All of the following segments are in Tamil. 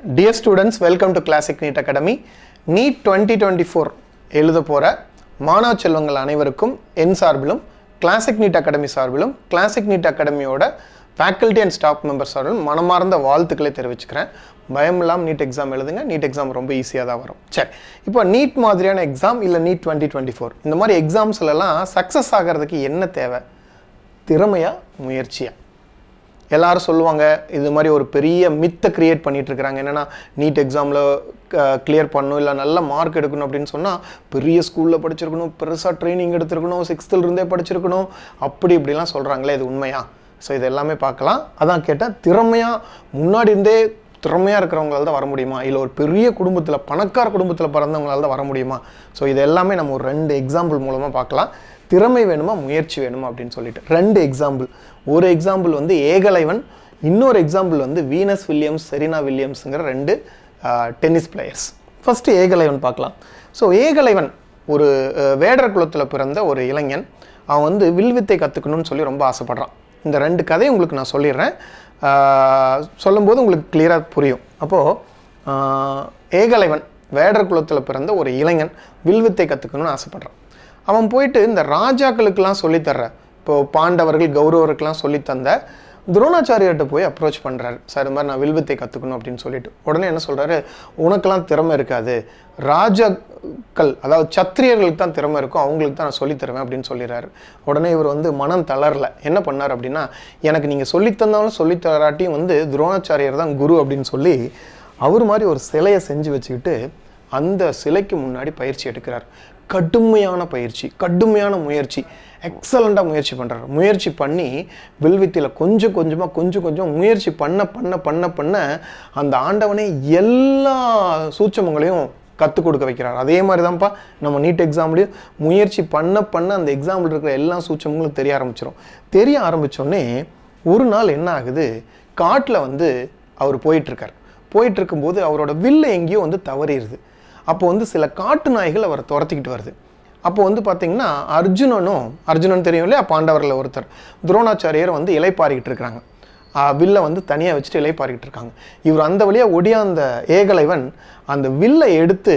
Dear students welcome to Classic NEET academy NEET twenty twenty four எழுத போகிற மாணவ செல்வங்கள் அனைவருக்கும் என் சார்பிலும் கிளாசிக் நீட் அகாடமி சார்பிலும் கிளாசிக் நீட் அகாடமியோட ஃபேக்கல்ட்டி அண்ட் ஸ்டாஃப் மெம்பர்ஸ் சார்பிலும் மனமார்ந்த வாழ்த்துக்களை தெரிவிச்சுக்கிறேன். பயம் இல்லாமல் நீட் எக்ஸாம் எழுதுங்க. நீட் எக்ஸாம் ரொம்ப ஈஸியாக தான் வரும். சரி இப்போ நீட் மாதிரியான எக்ஸாம் இல்லை நீட் டுவெண்ட்டி டுவெண்ட்டி ஃபோர் இந்த மாதிரி எக்ஸாம்ஸ்லலாம் சக்ஸஸ் ஆகிறதுக்கு என்ன தேவை? திறமையாக முயற்சியாக எல்லாரும் சொல்லுவாங்க இது மாதிரி ஒரு பெரிய மித்தை கிரியேட் பண்ணிகிட்டு இருக்கிறாங்க. என்னென்னா நீட் எக்ஸாமில் கிளியர் பண்ணணும் இல்லை நல்ல மார்க் எடுக்கணும் அப்படின்னு சொன்னால் பெரிய ஸ்கூலில் படிச்சிருக்கணும் பெருசாக ட்ரைனிங் எடுத்திருக்கணும் சிக்ஸ்த்தில் இருந்தே படிச்சிருக்கணும் அப்படி இப்படிலாம் சொல்கிறாங்களே இது உண்மையா? ஸோ இது எல்லாமே பார்க்கலாம். அதான் கேட்டால் திறமையாக முன்னாடி இருந்தே திறமையாக இருக்கிறவங்களால தான் வர முடியுமா? இல்லை ஒரு பெரிய குடும்பத்தில் பணக்கார குடும்பத்தில் பிறந்தவங்களால தான் வர முடியுமா? ஸோ இது எல்லாமே நம்ம ஒரு ரெண்டு எக்ஸாம்பிள் மூலமாக பார்க்கலாம். திறமை வேணுமா முயற்சி வேணுமா அப்படின்னு சொல்லிட்டு. ரெண்டு எக்ஸாம்பிள் ஒரு எக்ஸாம்பிள் வந்து ஏகலைவன் இன்னொரு எக்ஸாம்பிள் வந்து வீனஸ் வில்லியம்ஸ் செரீனா வில்லியம்ஸுங்கிற ரெண்டு டென்னிஸ் பிளேயர்ஸ் ஃபஸ்ட்டு ஏகலைவன் பார்க்கலாம். ஸோ ஏகலைவன் ஒரு வேடர் குலத்தில் பிறந்த ஒரு இளைஞன் அவன் வந்து வில்வித்தை கற்றுக்கணும்னு சொல்லி ரொம்ப ஆசைப்படுறான். இந்த ரெண்டு கதையை உங்களுக்கு நான் சொல்லிடுறேன். சொல்லும்போது உங்களுக்கு கிளியராக புரியும். அப்போது ஏகலைவன் வேடர் குலத்தில் பிறந்த ஒரு இளைஞன் வில்வித்தை கற்றுக்கணும்னு ஆசைப்பட்றான். அவன் போயிட்டு இந்த ராஜாக்களுக்கெல்லாம் சொல்லித்தர்ற இப்போது பாண்டவர்கள் கௌரவருக்கெல்லாம் சொல்லித்தந்த துரோணாச்சாரியர்கிட்ட போய் அப்ரோச் பண்ணுறாரு சார் இது மாதிரி நான் வில்வித்தை கற்றுக்கணும் அப்படின்னு சொல்லிட்டு. உடனே என்ன சொல்கிறாரு உனக்கெல்லாம் திறமை இருக்காது. ராஜாக்கள் அதாவது சத்திரியர்களுக்கு தான் திறமை இருக்கும். அவங்களுக்கு தான் நான் சொல்லித் தருவேன் அப்படின்னு சொல்லிடுறாரு. உடனே இவர் வந்து மனம் தளரல. என்ன பண்ணார் அப்படின்னா எனக்கு நீங்கள் சொல்லித்தந்தாலும் சொல்லித் தராட்டியும் வந்து துரோணாச்சாரியர் தான் குரு அப்படின்னு சொல்லி அவர் மாதிரி ஒரு சிலையை செஞ்சு வச்சுக்கிட்டு அந்த சிலைக்கு முன்னாடி பயிற்சி எடுக்கிறார். கடுமையான பயிற்சி கடுமையான முயற்சி எக்ஸலண்ட்டாக முயற்சி பண்ணுறாரு முயற்சி பண்ணி வில்வித்தியில் கொஞ்சம் கொஞ்சமாக கொஞ்சம் கொஞ்சம் முயற்சி பண்ண பண்ண பண்ண பண்ண அந்த ஆண்டவனே எல்லா சூட்சமங்களையும் கற்றுக் கொடுக்க வைக்கிறார். அதே மாதிரி தான்ப்பா நம்ம நீட் எக்ஸாம்லேயும் முயற்சி பண்ண பண்ண அந்த எக்ஸாம்பிள் இருக்கிற எல்லா சூட்சமங்களும் தெரிய ஆரம்பிச்சிடும் தெரிய ஆரம்பித்தோடனே ஒரு நாள் என்ன ஆகுது? காட்டில் வந்து அவர் போயிட்டுருக்கார் போயிட்டு இருக்கும்போது அவரோட வில்லு எங்கேயோ வந்து தவறிடுது அப்போ வந்து சில காட்டு நாய்கள் அவரை துரத்திக்கிட்டு வருது. அப்போ வந்து பார்த்தீங்கன்னா அர்ஜுனனும் அர்ஜுனன் தெரியும் இல்லையா? பாண்டவரில் ஒருத்தர். துரோணாச்சாரியர் வந்து இலைப்பாரிக்கிட்டு இருக்கிறாங்க. வில்லை வந்து தனியாக வச்சுட்டு இலைப்பாரிக்கிட்டு இருக்காங்க. இவர் அந்த வழியாக ஒடியாந்த ஏகலைவன் அந்த வில்லை எடுத்து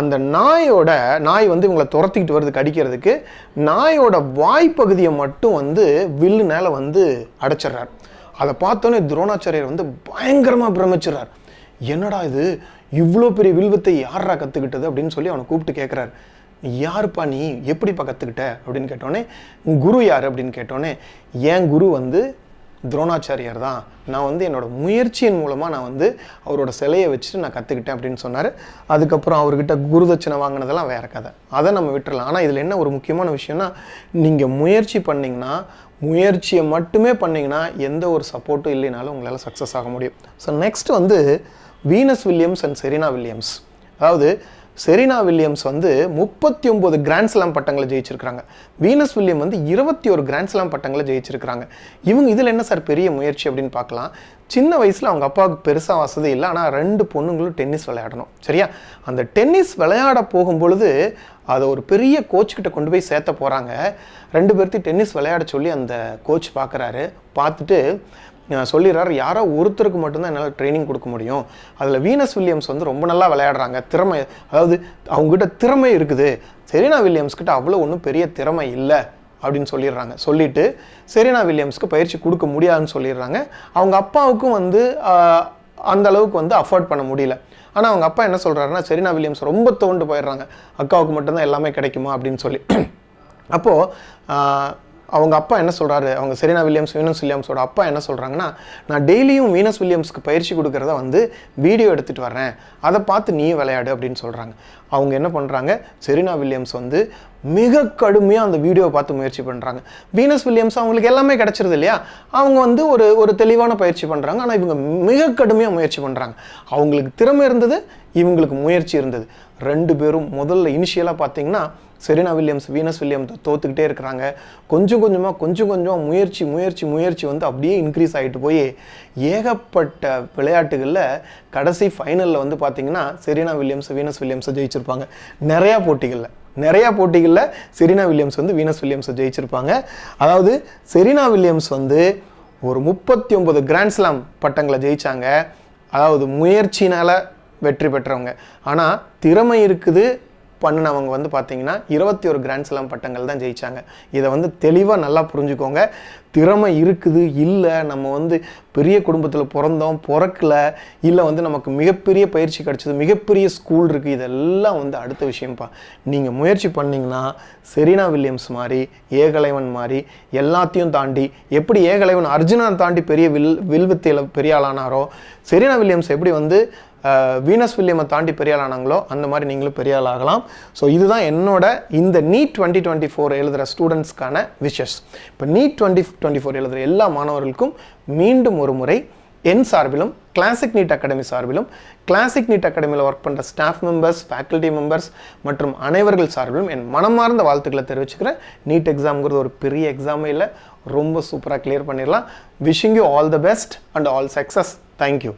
அந்த நாயோட நாய் வந்து இவங்களை துரத்திக்கிட்டு வருது கடிக்கிறதுக்கு நாயோட வாய்ப்பகுதியை மட்டும் வந்து வில்லு மேலே வந்து அடைச்சிட்றார். அதை பார்த்தோன்னே துரோணாச்சாரியர் வந்து பயங்கரமாக பிரமிச்சிடுறார். என்னடா இது? இவ்வளோ பெரிய வில்வத்தை யாரா கற்றுக்கிட்டது அப்படின்னு சொல்லி அவனை கூப்பிட்டு கேட்குறாரு யாருப்பா நீ? எப்படிப்பா கற்றுக்கிட்ட அப்படின்னு கேட்டோன்னே குரு யார்? அப்படின்னு கேட்டோன்னே என் குரு வந்து துரோணாச்சாரியார் தான். நான் வந்து என்னோட முயற்சியின் மூலமாக நான் வந்து அவரோட சிலையை வச்சுட்டு நான் கற்றுக்கிட்டேன் அப்படின்னு சொன்னார். அதுக்கப்புறம் அவர்கிட்ட குருதட்சணை வாங்கினதெல்லாம் வேறு கதை. அதை நம்ம விட்டுறலாம். ஆனால் இதில் என்ன ஒரு முக்கியமான விஷயம்னா நீங்கள் முயற்சி பண்ணிங்கன்னா முயற்சியை மட்டுமே பண்ணிங்கன்னா எந்த ஒரு சப்போர்ட்டும் இல்லைனாலும் உங்களால் சக்ஸஸ் ஆக முடியும். ஸோ நெக்ஸ்ட் வந்து Venus Williams and Serena Williams அதாவது செரீனா வில்லியம்ஸ் வந்து முப்பத்தி ஒம்பது கிராண்ட்ஸ்லாம் பட்டங்களை ஜெயிச்சிருக்காங்க வீனஸ் வில்லியம் வந்து இருபத்தி ஒரு கிராண்ட்ஸ்லாம் பட்டங்களை ஜெயிச்சிருக்காங்க இவங்க இதில் என்ன சார் பெரிய முயற்சி அப்படின்னு பார்க்கலாம்? சின்ன வயசில் அவங்க அப்பாவுக்கு பெருசாக வசதி இல்லை. ஆனால் ரெண்டு பொண்ணுங்களும் டென்னிஸ் விளையாடணும். சரியா? அந்த டென்னிஸ் விளையாட போகும்பொழுது அதை ஒரு பெரிய கோச் கொண்டு போய் சேர்த்த போகிறாங்க ரெண்டு பேர்த்தையும் டென்னிஸ் விளையாட சொல்லி அந்த கோச் பார்க்குறாரு. பார்த்துட்டு சொல்லிடுறாரு யாரோ ஒருத்தருக்கு மட்டும்தான் என்னால் ட்ரைனிங் கொடுக்க முடியும். அதில் வீனஸ் வில்லியம்ஸ் வந்து ரொம்ப நல்லா விளையாடுறாங்க. திறமை அதாவது அவங்ககிட்ட திறமை இருக்குது. செரீனா வில்லியம்ஸ்கிட்ட அவ்வளோ ஒன்றும் பெரிய திறமை இல்லை அப்படின்னு சொல்லிடுறாங்க. சொல்லிட்டு செரீனா வில்லியம்ஸ்க்கு பயிற்சி கொடுக்க முடியாதுன்னு சொல்லிடுறாங்க. அவங்க அப்பாவுக்கும் வந்து அந்த அளவுக்கு வந்து அஃபோர்ட் பண்ண முடியல. ஆனால் அவங்க அப்பா என்ன சொல்கிறாருன்னா செரீனா வில்லியம்ஸ் ரொம்ப தோண்டு போயிடுறாங்க. அக்காவுக்கு மட்டும்தான் எல்லாமே கிடைக்குமா அப்படின்னு சொல்லி. அப்போது அவங்க அப்பா என்ன சொல்கிறாரு அவங்க செரீனா வில்லியம்ஸ் வீனஸ் வில்லியம்ஸோட அப்பா என்ன சொல்கிறாங்கன்னா நான் டெய்லியும் வீனஸ் வில்லியம்ஸ்க்கு பயிற்சி கொடுக்கறத வந்து வீடியோ எடுத்துகிட்டு வரேன் அதை பார்த்து நீ விளையாடு அப்படின்னு சொல்கிறாங்க அவங்க என்ன பண்ணுறாங்க செரீனா வில்லியம்ஸ் வந்து மிக கடுமையாக அந்த வீடியோவை பார்த்து முயற்சி பண்ணுறாங்க வீனஸ் வில்லியம்ஸ் அவங்களுக்கு எல்லாமே கிடச்சிருது இல்லையா? அவங்க வந்து ஒரு ஒரு தெளிவான பயிற்சி பண்ணுறாங்க ஆனால் இவங்க மிக கடுமையாக முயற்சி பண்ணுறாங்க அவங்களுக்கு திறமை இருந்தது இவங்களுக்கு முயற்சி இருந்தது. ரெண்டு பேரும் முதல்ல இனிஷியலாக பார்த்தீங்கன்னா செரீனா வில்லியம்ஸ் வீனஸ் வில்லியம்ஸ் தோத்துக்கிட்டே இருக்கிறாங்க. கொஞ்சம் கொஞ்சமாக கொஞ்சம் கொஞ்சமாக முயற்சி முயற்சி முயற்சி வந்து அப்படியே இன்க்ரீஸ் ஆகிட்டு போய் ஏகப்பட்ட விளையாட்டுகளில் கடைசி ஃபைனலில் வந்து பார்த்தீங்கன்னா செரீனா வில்லியம்ஸ் வீனஸ் வில்லியம்ஸை ஜெயிச்சிருப்பாங்க. நிறையா போட்டிகளில். நிறையா போட்டிகளில் செரீனா வில்லியம்ஸ் வந்து வீனஸ் வில்லியம்ஸை ஜெயிச்சிருப்பாங்க. அதாவது செரீனா வில்லியம்ஸ் வந்து ஒரு முப்பத்தி ஒன்பது கிராண்ட்ஸ்லாம் பட்டங்களை ஜெயித்தாங்க அதாவது முயற்சினால் வெற்றி பெற்றவங்க. ஆனால் திறமை இருக்குது பண்ணினவங்க வந்து பார்த்தீங்கன்னா இருபத்தி ஒரு கிராண்ட் ஸ்லாம் பட்டங்கள் தான் ஜெயிச்சாங்க. இதை வந்து தெளிவாக நல்லா புரிஞ்சுக்கோங்க. திறமை இருக்குது இல்லை நம்ம வந்து பெரிய குடும்பத்தில் பிறந்தோம் பிறக்கல இல்லை வந்து நமக்கு மிகப்பெரிய பயிற்சி கிடச்சிது மிகப்பெரிய ஸ்கூல் இருக்குது இதெல்லாம் வந்து அடுத்த விஷயம்ப்பா. நீங்கள் முயற்சி பண்ணிங்கன்னா செரீனா வில்லியம்ஸ் மாதிரி ஏகலைவன் மாதிரி எல்லாத்தையும் தாண்டி எப்படி ஏகலைவன் அர்ஜுனா தாண்டி பெரிய வில் வில்வித்தையில் பெரிய ஆளானாரோ செரீனா வில்லியம்ஸ் எப்படி வந்து வீனஸ் வில்லியமை தாண்டி பெரிய ஆனாங்களோ அந்த மாதிரி நீங்களும் பெரிய ஆகலாம் ஸோ இதுதான் என்னோட இந்த நீட் டுவெண்ட்டி டுவெண்ட்டி ஃபோர் எழுதுகிற ஸ்டூடெண்ட்ஸ்க்கான விஷஸ். இப்போ நீட் டுவெண்ட்டி டுவெண்ட்டி ஃபோர் எழுதுகிற எல்லா மாணவர்களுக்கும் மீண்டும் ஒரு முறை என் சார்பிலும் கிளாசிக் நீட் அகாடமி சார்பிலும் கிளாசிக் நீட் அகாடமியில் ஒர்க் பண்ணுற ஸ்டாஃப் மெம்பர்ஸ் ஃபேக்கல்ட்டி மெம்பர்ஸ் மற்றும் அனைவர்கள் சார்பிலும் என் மனமார்ந்த வாழ்த்துக்களை தெரிவிச்சுக்கிறேன். நீட் எக்ஸாம்ங்கிறது ஒரு பெரிய எக்ஸாமே இல்லை ரொம்ப சூப்பராக கிளியர் பண்ணிடலாம் wishing you all the best and all success thank you